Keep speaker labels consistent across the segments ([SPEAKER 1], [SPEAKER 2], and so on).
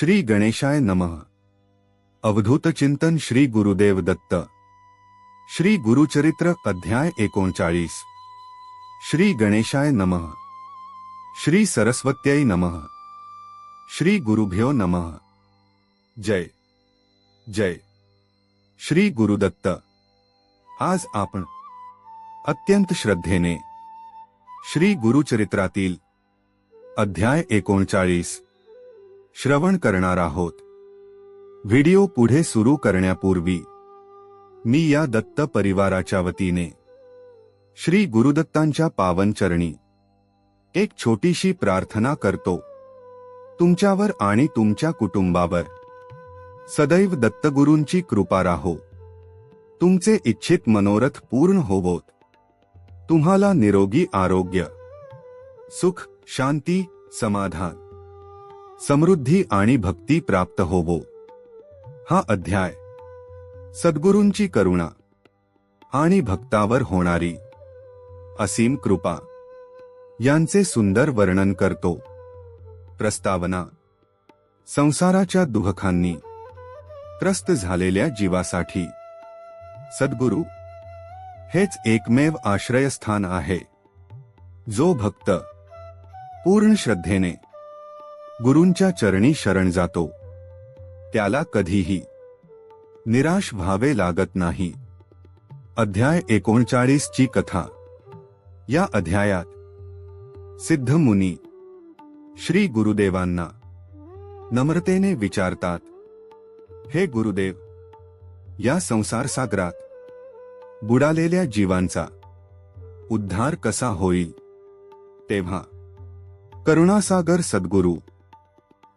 [SPEAKER 1] श्री गणेशाय नमः. अवधूत चिंतन श्री गुरुदेव दत्त. श्री गुरुचरित्र अध्याय एकोणचाळीस. श्री गणेशाय नमः. श्री सरस्वत्यै नमः. श्री गुरुभ्यो नमः. जय. जय. श्री गुरुदत्त. आज आपण अत्यंत श्रद्धेने श्री गुरुचरित्रातील अध्याय एकोणचाळीस श्रवण करणार आहोत. व्हिडिओ पुढे सुरू करण्यापूर्वी मी या दत्त परिवाराच्या वतीने श्री गुरुदत्तांच्या पावनचरणी एक छोटीशी प्रार्थना करतो. तुमच्यावर आणि तुमच्या कुटुंबावर सदैव दत्तगुरूंची कृपा राहो. तुमचे इच्छित मनोरथ पूर्ण होवोत. तुम्हाला निरोगी आरोग्य सुख शांती समाधान. समृद्धी आणि भक्ती प्राप्त होवो. हा अध्याय. सद्गुरूंची करुणा आणि भक्तावर होणारी असीम कृपा. यांचे सुंदर वर्णन करतो. प्रस्तावना. संसाराच्या दुःखांनी त्रस्त झालेल्या जीवासाठी. सद्गुरू हेच एकमेव आश्रयस्थान आहे. जो भक्त पूर्ण श्रद्धेने गुरूंच्या चरणी शरण जातो. त्याला कधीही निराश व्हावे लागत नाही. अध्याय एकोणचाळीस ची कथा. या अध्यायात सिद्ध मुनी श्री गुरुदेवांना नम्रतेने विचारतात हे गुरुदेव या संसार सागरात बुडालेल्या जीवांचा उद्धार कसा होईल? तेव्हा करुणासागर सद्गुरू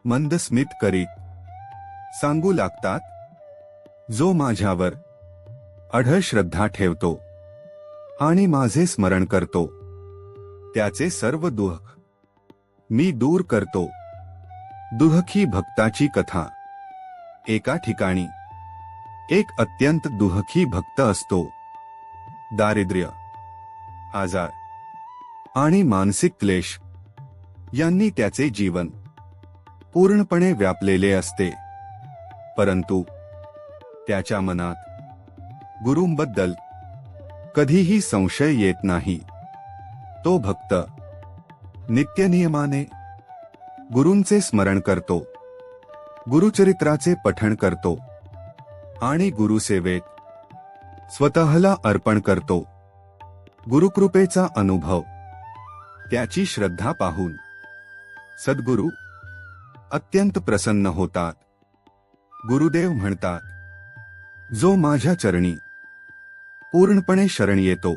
[SPEAKER 1] मंद स्मित करीत सांगू लागतात जो माझ्यावर अढळ श्रद्धा ठेवतो आणि माझे स्मरण करतो त्याचे सर्व दुःख मी दूर करतो. दुःखी भक्ताची कथा. एका ठिकाणी एक अत्यंत दुःखी भक्त असतो. दारिद्र्य आजार आणि मानसिक क्लेश यांनी त्याचे जीवन पूर्णपणे व्यापलेले असते. परंतु त्याच्या मनात गुरुंबद्दल कधीही संशय येत नाही. तो भक्त नित्यनियमाने गुरूंचे स्मरण करतो. गुरुचरित्राचे पठण करतो. आणि गुरुसेवेत स्वतःला अर्पण करतो. गुरुकृपेचा अनुभव त्याची श्रद्धा पाहून. सद्गुरू अत्यंत प्रसन्न होतात. गुरुदेव म्हणतात जो माझ्या चरणी पूर्णपणे शरण येतो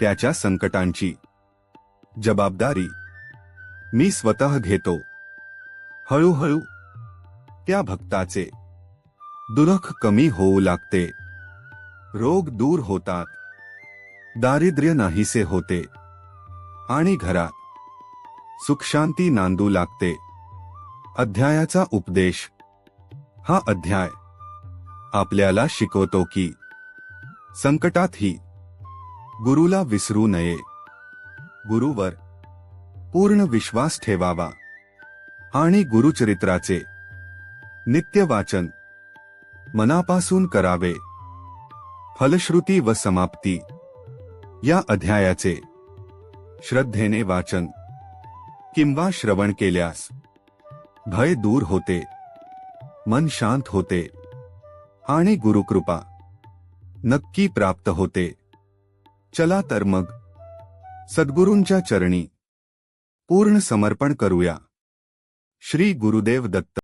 [SPEAKER 1] त्याच्या संकटांची जबाबदारी मी स्वतः घेतो. हळूहळू त्या भक्ताचे दुरख कमी होऊ लागते. रोग दूर होतात. दारिद्र्य नाहीसे होते. आणि घरात सुखशांती नांदू लागते. अध्यायाचा उपदेश. हा अध्याय आपल्याला शिकवतो की संकटातही गुरुला विसरू नये. गुरुवर पूर्ण विश्वास ठेवावा आणि गुरुचरित्राचे नित्य वाचन मनापासून करावे. फलश्रुती व समाप्ती या अध्यायाचे श्रद्धेने वाचन. किंवा श्रवण केल्यास भय दूर होते मन शांत होते आणि गुरुकृपा नक्की प्राप्त होते. चला तर मग सद्गुरूंच्या चरणी पूर्ण समर्पण करूया. श्री गुरुदेव दत्त